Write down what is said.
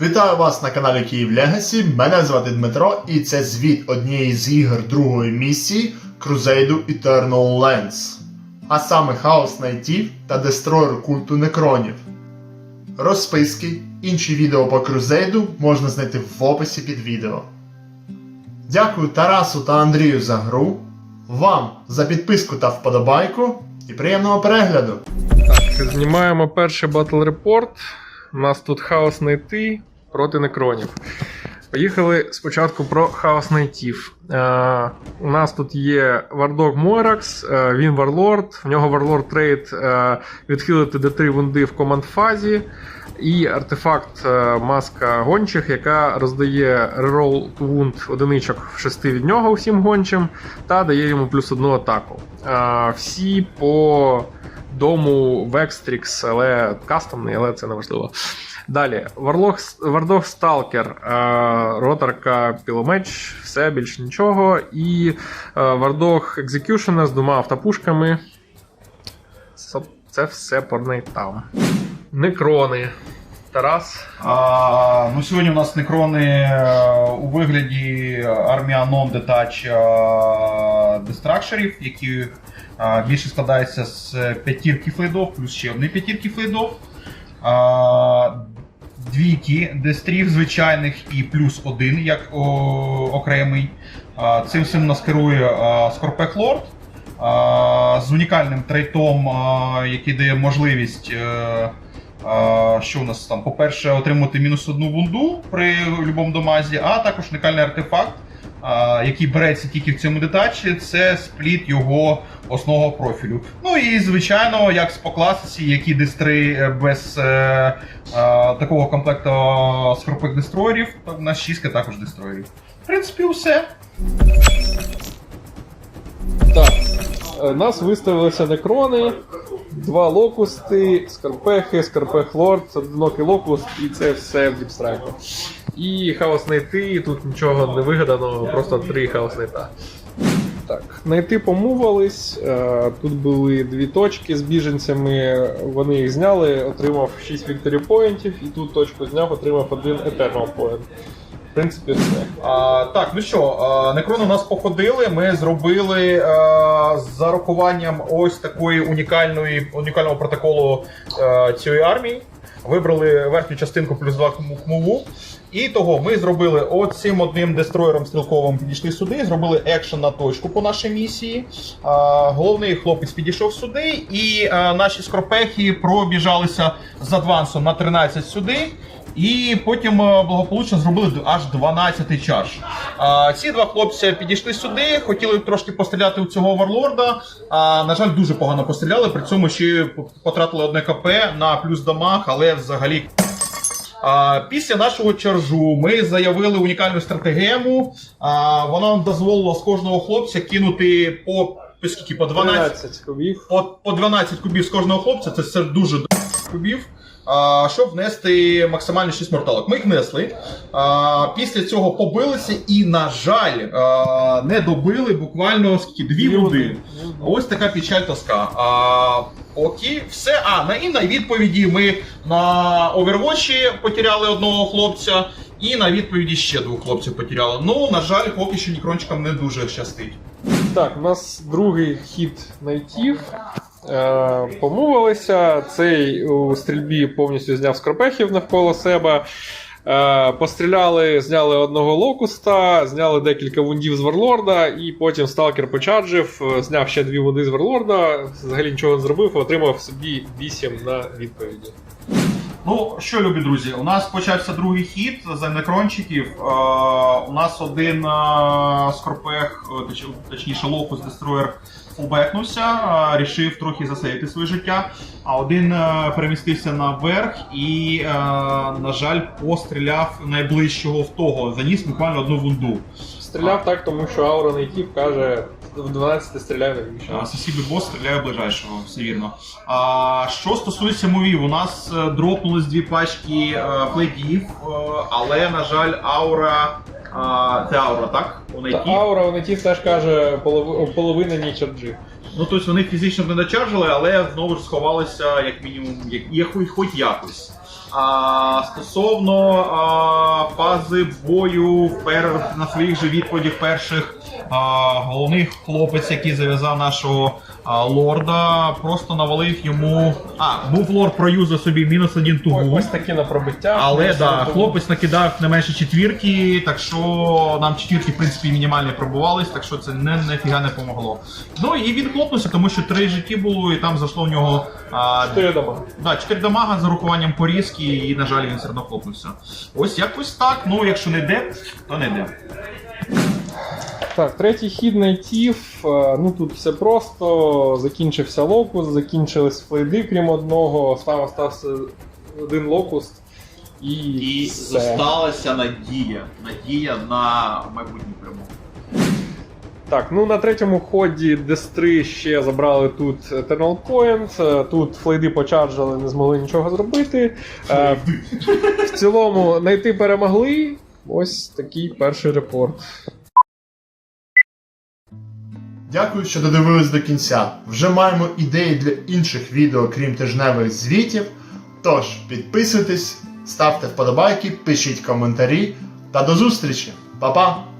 Вітаю вас на каналі Київ Легасі. Мене звати Дмитро, і це звіт однієї з ігор другої місії Crusade Eternal Lands, а саме Хаос Найтів та Дестройер культу Некронів. Розписки, інші відео по Crusade можна знайти в описі під відео. Дякую Тарасу та Андрію за гру, вам за підписку та вподобайку і приємного перегляду! Так, знімаємо перший батл репорт. У нас тут хаос найти проти некронів. Поїхали спочатку про хаос найтів. Е, у нас тут є Вардок Мойракс, е, він варлорд, в нього варлорд трейд е, відхилити D3 вунди в команд фазі. І артефакт е, маска гончих, яка роздає to wound одиничок в 6 від нього усім гончим, та дає йому плюс одну атаку. Е, всі по дому Векстрікс, але кастомний, але це не важливо. Далі, Варлох, Вардох Сталкер, е, роторка Піломеч, все більш нічого. І е, Вардох Екзекюшена з двома автопушками. Це, все по нейтам. Некрони. Тарас. А, ну, сьогодні у нас некрони е, у вигляді non-detach е, дестракшерів, які е, більше складаються з п'ятірки флейдов, плюс ще одні п'ятірки флейдов. А, Двійки дестрів звичайних і плюс один як о, окремий. А, Цим всім нас керує а, Скорпек Лорд з унікальним трейтом, а, який дає можливість. е, а, Що у нас там? По-перше, отримати мінус одну вунду при будь-якому домазі, а також унікальний артефакт, а, який береться тільки в цьому детачі, це спліт його основного профілю. Ну і звичайно, як по класиці, які дестри е, без е, такого комплекту скорпик дестройерів, то в нас шістка також дестройерів. В принципі, все. Так. е, Нас виставилися некрони, два локусти, скарпехи, скарпех лорд, одинокий локуст, і це все в діпстрайку. І хаос найти, тут нічого не вигадано, просто три хаос найта. Так, найти помувались. е, Тут були дві точки з біженцями. Вони їх зняли, отримав 6 victory поінтів, і тут точку зняв, отримав один eternal point. Принципі, все. А, так, ну що, а, некрон у нас походили. Ми зробили а, з зарахуванням ось такої унікальної унікального протоколу а, цієї армії. Вибрали верхню частинку плюс 2 хмуву. І того ми зробили оцим одним дестройером стрілковим підійшли сюди, зробили екшен на точку по нашій місії. А, головний хлопець підійшов сюди, і а, наші скорпехи пробіжалися з адвансом на 13 сюди. І потім благополучно зробили аж 12 чаш. А, ці два хлопці підійшли сюди, хотіли трошки постріляти у цього варлорда. А, на жаль, дуже погано постріляли. При цьому ще потратили одне КП на плюс дамаг, але взагалі. А, після нашого чаржу ми заявили унікальну стратегему. А, вона нам дозволила з кожного хлопця кинути по, по скільки по 12 12 кубів. по, по 12 кубів з кожного хлопця, це все дуже кубів. А, щоб внести максимально 6 морталок. Ми їх внесли. А, після цього побилися і, на жаль, а, не добили буквально скільки дві води. Ось така печаль тоска. А, окей, все. А, на і на відповіді ми на Overwatch потеряли одного хлопця, і на відповіді ще двох хлопців потеряли. Ну, на жаль, поки що нікрончикам не дуже щастить. Так, у нас другий хід найтів. Е, помовилися. Цей у стрільбі повністю зняв скорпехів навколо себе. Е, постріляли, зняли одного локуста, зняли декілька вундів з варлорда, і потім сталкер почарджив, е, зняв ще дві вунди з варлорда, взагалі нічого не зробив, отримав собі 8 на відповіді. Ну що, любі друзі, у нас почався другий хід за некрончиків. Е, у нас один е, скорпех, е, точ- точніше локус дестроєр фулбекнувся, е, рішив трохи засеяти своє життя. А один е, перемістився наверх і, е, на жаль, постріляв найближчого в того. Заніс буквально одну вунду. Стріляв так, тому що аура найтів каже, в 12 стріляє навіщо. А, бос стріляє ближайшого, все вірно. А, що стосується мовів, у нас е, дропнулись дві пачки е, флейдів, е, але, на жаль, аура. А, це аура, так? У Та найті. аура у найтів теж каже полови- половина ні чарджі. Ну, тобто вони фізично не дочаржили, але знову ж сховалися, як мінімум, як, як хоч- хоч якось. А, стосовно а, фази бою пер, на своїх же відповідях перших головний хлопець, який зав'язав нашого а, лорда, просто навалив йому. А, був лорд проюзав собі мінус один тугу. Ось такі на пробиття. Але да, хлопець накидав не менше четвірки, так що нам четвірки, в принципі, мінімально пробувались, так що це не нафіга не помогло. Ну і він хлопнувся, тому що три житті було, і там зайшло в нього а, Чотири дома. да, 4 дамага з урахуванням порізки, і, на жаль, він все одно хлопнувся. Ось якось так. Ну, якщо не йде, то не йде. Так, третій хід найтів. Е, Ну тут все просто. Закінчився локус, закінчились флейди, крім одного. Став остався один локуст. І, І все. зосталася надія. Надія на майбутню перемогу. Так, ну на третьому ході Дестри ще забрали тут Eternal Point. е, Тут флейди почарджили, не змогли нічого зробити. Е, В цілому найти перемогли. Ось такий перший репорт. Дякую, що додивились до кінця. Вже маємо ідеї для інших відео, крім тижневих звітів. Тож підписуйтесь, ставте вподобайки, пишіть коментарі та до зустрічі. Па-па!